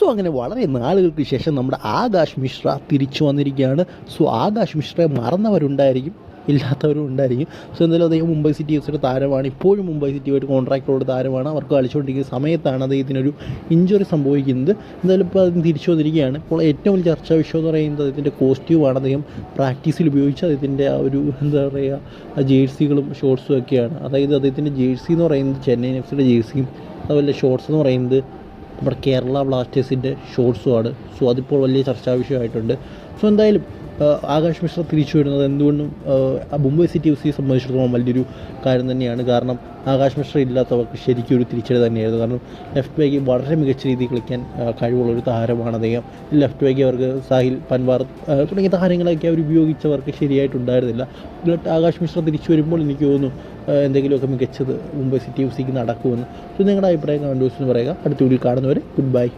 So അങ്ങനെ വളരെ നാളുകൾക്ക് ശേഷം നമ്മുടെ ആകാശ് മിശ്ര തിരിച്ചു വന്നിരിക്കുകയാണ്. സോ ആകാശ് മിശ്രയെ മറന്നവരുണ്ടായിരിക്കും ഇല്ലാത്തവരും ഉണ്ടായിരിക്കും. സോ എന്തായാലും അദ്ദേഹം മുംബൈ സിറ്റി എഫ് സിയുടെ താരമാണ്. ഇപ്പോഴും മുംബൈ സിറ്റിയുമായിട്ട് കോൺട്രാക്റ്റുള്ള താരമാണ്. അവർക്ക് കളിച്ചുകൊണ്ടിരിക്കുന്ന സമയത്താണ് അദ്ദേഹത്തിനൊരു ഇഞ്ചുറി സംഭവിക്കുന്നത്. എന്തായാലും ഇപ്പോൾ അദ്ദേഹം തിരിച്ചു വന്നിരിക്കുകയാണ്. ഇപ്പോൾ ഏറ്റവും വലിയ ചർച്ചാ വിഷയം എന്ന് പറയുന്നത് അദ്ദേഹത്തിന്റെ കോസ്റ്റ്യൂമാണ്. അദ്ദേഹം പ്രാക്ടീസിൽ ഉപയോഗിച്ച് അദ്ദേഹത്തിന്റെ ആ ഒരു എന്താ പറയുക ആ ജേഴ്സികളും ഷോർട്സും ഒക്കെയാണ്. അതായത് അദ്ദേഹത്തിന്റെ ജേഴ്സി എന്ന് പറയുന്നത് ചെന്നൈയിൻ എഫ് സിയുടെ ജേഴ്സിയും അതുപോലെ ഷോർട്സ് എന്ന് പറയുന്നത് നമ്മുടെ കേരള ബ്ലാസ്റ്റേഴ്സിന്റെ ഷോർട്സുമാണ് സോ അതിപ്പോൾ വലിയ ചർച്ചാ വിഷയമായിട്ടുണ്ട്. സോ എന്തായാലും ആകാശ് മിശ്ര തിരിച്ചു വരുന്നത് എന്തുകൊണ്ടും മുംബൈ സിറ്റി എഫ് സിയെ സംബന്ധിച്ചിടത്തോളം വലിയൊരു കാര്യം തന്നെയാണ്. കാരണം ആകാശ് മിശ്ര ഇല്ലാത്തവർക്ക് ശരിക്കും ഒരു തിരിച്ചടി തന്നെയായിരുന്നു. കാരണം ലെഫ്റ്റ് ബാക്ക് വളരെ മികച്ച രീതിയിൽ കളിക്കാൻ കഴിവുള്ള ഒരു താരമാണ് അദ്ദേഹം. ലെഫ്റ്റ് ബാക്ക് അവർക്ക് സാഹിൽ പൻവാർ തുടങ്ങിയ താരങ്ങളൊക്കെ അവർ ഉപയോഗിച്ചവർക്ക് ശരിയായിട്ടുണ്ടായിരുന്നില്ല. ബട്ട് ആകാശ് മിശ്ര തിരിച്ചു വരുമ്പോൾ എനിക്ക് തോന്നുന്നു എന്തെങ്കിലുമൊക്കെ മികച്ചത് മുംബൈ സിറ്റി എഫ് സിക്ക് നടക്കുമെന്ന്. നിങ്ങളുടെ അഭിപ്രായം കമന്റ് ബോക്സിൽ പറയുക. അടുത്ത വീഡിയോ കാണുന്നവരെ ഗുഡ് ബൈ